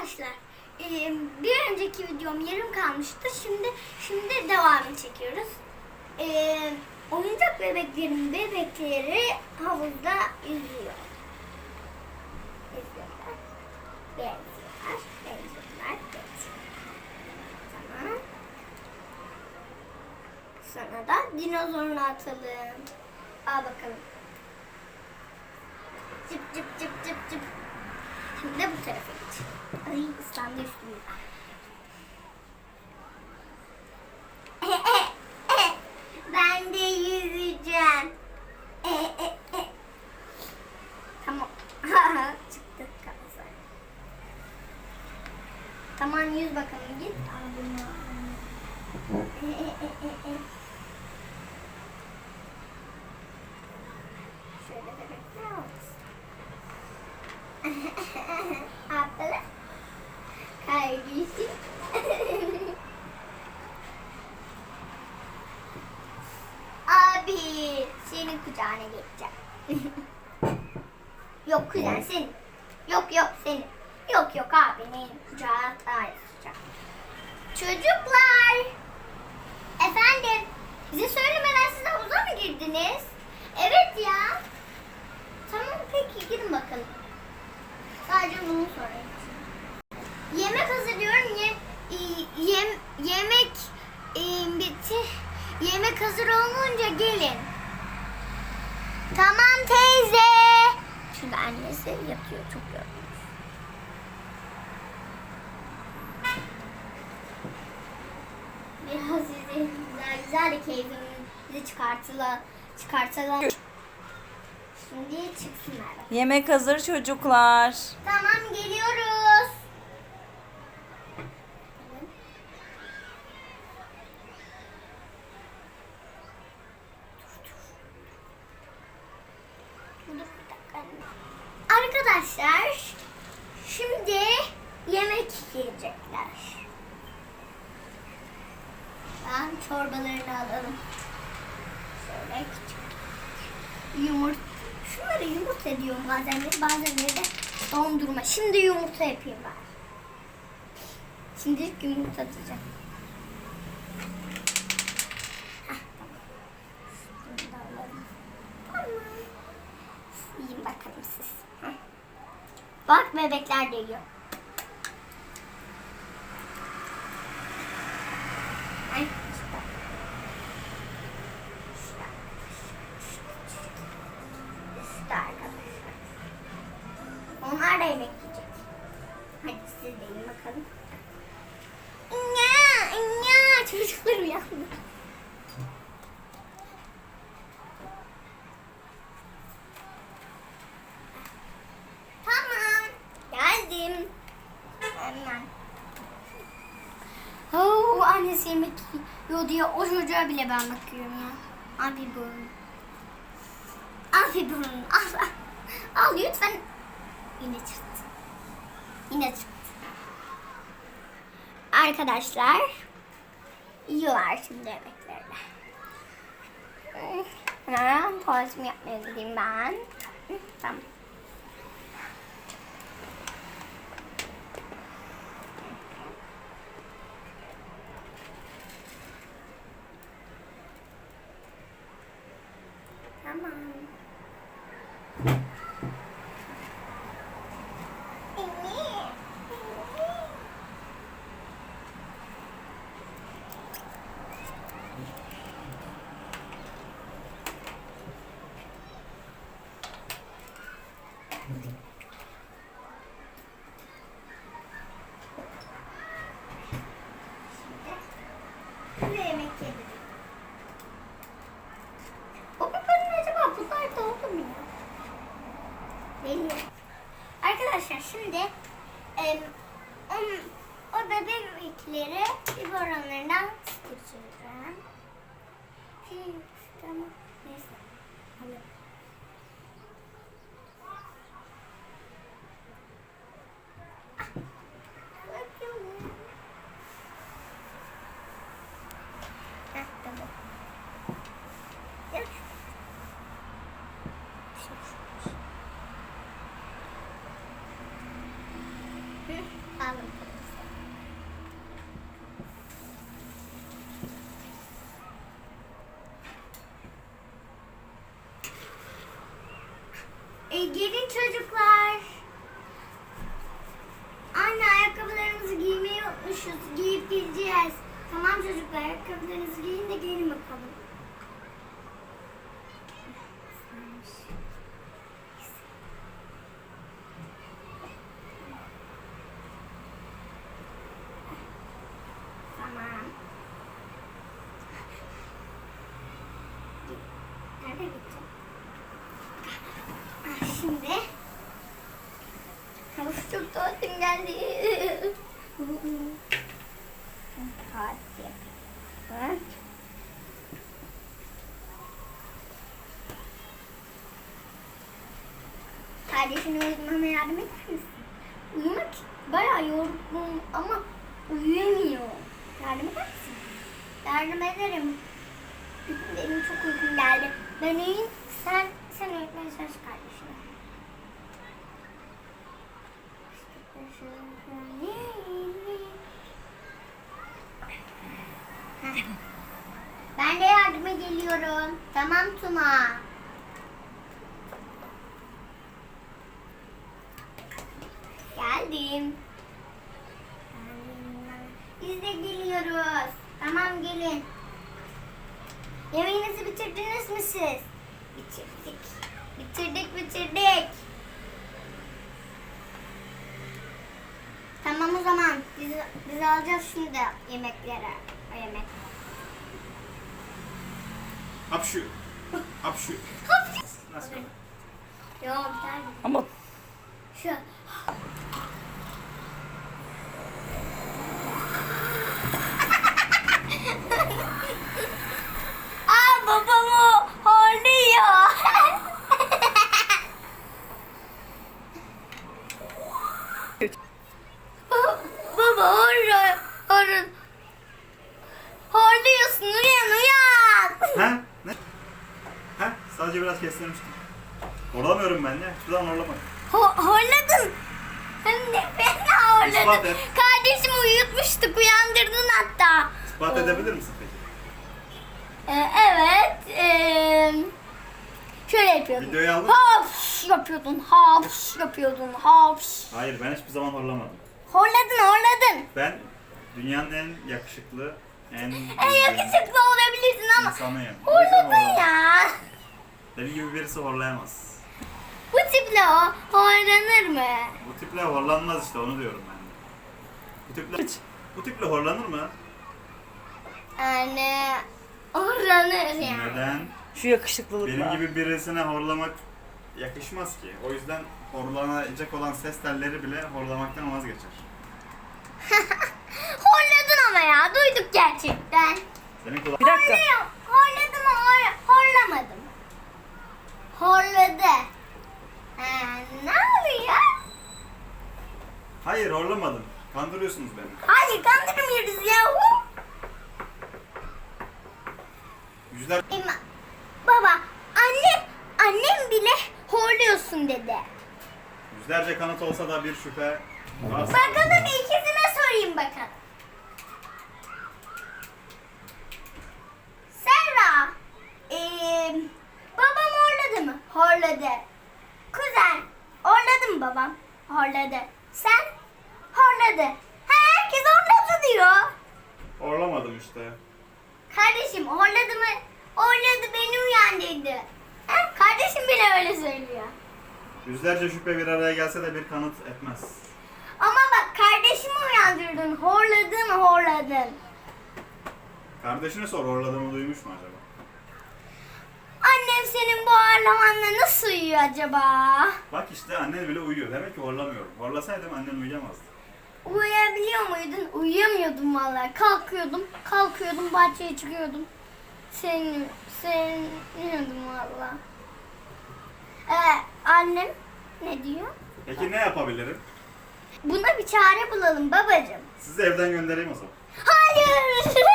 Arkadaşlar bir önceki videom yarım kalmıştı. Şimdi şimdi devamını çekiyoruz. E, oyuncak bebeklerin bebekleri havuzda yüzüyor. Yüzüyorlar. Benziyorlar. Benziyorlar. Da dinozorunu atalım. Al bakalım. Cıp cıp cıp cıp cıp. Şimdi de bu tarafa geç. Ay ıslandı üstüm. ben de yüzeceğim. tamam. Çıktı kafası. Tamam yüz bakalım git. Şöyle bebekler olsun. Abla. Kardeşim. Abi senin kucağına geçeceğim. yok kuzen senin. Yok yok senin. Yok yok abinin kucağı atacağım. Çocuklar. Efendim. Bize söylemeden siz havuza mı girdiniz? Evet ya. Tamam peki gidin bakalım. Sadece bunu sorayım. Yemek hazırlıyorum. Ye, yem, yemek e, bitti. Yemek hazır olunca gelin. Tamam teyze. Şimdi annesi yatıyor çok yorulmuş. Biraz güzel güzel de keyfimizi çıkartıla, çıkartalım. Şimdi çıksınlar. Yemek hazır çocuklar. Tamam geliyoruz. Arkadaşlar şimdi yemek yiyecekler. Ben çorbalarını alalım. Şöyle küçük. Yumurta. Şunları yumurta diyorum bazenleri. Bazenleri de dondurma. Şimdi yumurta yapayım ben. Şimdilik yumurta atacağım. Da. Yiyin. Bak bebekler de Tamam. Geldim. Hemen. Oo, annesi yemek yiyor diye o çocuğa bile ben bakıyorum ya. Abi burun. Abi burun. Al, al lütfen. Yine çıktı. Yine çıktı. Arkadaşlar yiyorlar şimdi yemeklerini. Ha, tuvaletimi yapmaya gideyim ben. Tamam. Şimdi yemek yedim. O bebeğin acaba bunlar doldu mu ya? Belli. Arkadaşlar şimdi em, on, o bebekleri biberonlarından sıkıştıracağım. Şey, Tamam. Neyse. Hadi. Ah, bakalım. Heh, tamam. Gel. E, gelin çocuklar. Anne ayakkabılarımızı giymeyi unutmuşuz. Giyip gideceğiz. Tamam çocuklar ayakkabılarınızı giyin de gelin bakalım. Tamam. Nerede gideceğim? Ah, Şimdi. Of çok tuvaletim geldi. Hadi. Bak. Kardeşine uyumama yardım eder misin? Uyumak bayağı yorgun ama uyuyamıyor. Yardım eder misin? Yardım ederim. Benim çok uykum geldi. Ben uyuyayım, sen, sen öğretmen söz kardeşine. Ben de yardıma geliyorum. Tamam Tuna. Geldim. Biz de geliyoruz. Tamam gelin. Yemeğinizi bitirdiniz mi siz? Bitirdik. Bitirdik bitirdik. Tamam o zaman biz, biz alacağız şimdi yemeklere. O yemek. Hapşu. Hapşu. Nasıl? Yok bir tane. Ama Şu. Aa babamı horluyor. Baba horluyor. Horluyor. Horluyorsun uyan uyan. Ha? Ne? Ha? Sadece biraz kestirmiştim. Horlamıyorum ben ya. Şuradan horlama. Ho horladın. De fena İspat horladın. et. Kardeşimi uyutmuştuk uyandırdın hatta. İspat edebilir misin peki? Ee, evet. ee, şöyle yapıyordun. Videoyu aldın? Hapş yapıyordun. Hapş yapıyordun. Hapş. Hayır ben hiçbir zaman horlamadım. Horladın horladın. Ben dünyanın en yakışıklı, en En yakışıklı olabilirsin ama insanıyım. O yüzden horladın horlamam. ya. Benim gibi birisi horlayamaz. Bu tiple o horlanır mı? Bu tiple horlanmaz işte onu diyorum ben de. Bu tiple, bu tiple horlanır mı? Yani horlanır yani. Neden? şu yakışıklılıkla. Benim gibi birisine horlamak yakışmaz ki. O yüzden horlanacak olan ses telleri bile horlamaktan vazgeçer. Horladın ama ya duyduk gerçekten. Senin kulağın... Bir dakika. Horluyor. Horladım mı? Hor horlamadım. Horladı. Ha, ne oluyor? Hayır horlamadım. Kandırıyorsunuz beni. Hayır kandırmıyoruz ya. Yüzler... Ema, baba annem annem bile horluyorsun dedi. Yüzlerce kanıt olsa da bir şüphe varsa... Bakalım ikisine sorayım bakalım. Serra, ee, babam horladı. Kuzen, horladı mı babam? Horladı. Sen? Horladı. Herkes horladı diyor. Horlamadım işte. Kardeşim horladı mı? Horladı beni uyandırdı. Ha? Kardeşim bile öyle söylüyor. Yüzlerce şüphe bir araya gelse de bir kanıt etmez. Ama bak kardeşimi uyandırdın. Horladın horladın. Kardeşine sor horladığımı duymuş mu acaba? Annem senin bu ağırlamanla nasıl uyuyor acaba? Bak işte annen bile uyuyor. Demek ki horlamıyorum. Horlasaydım annen uyuyamazdı. Uyuyabiliyor muydun? Uyuyamıyordum vallahi. Kalkıyordum, kalkıyordum, bahçeye çıkıyordum. Senin, seviniyordum vallahi. Ee, annem ne diyor? Peki ne yapabilirim? Buna bir çare bulalım babacığım. Sizi evden göndereyim o zaman. Hayır!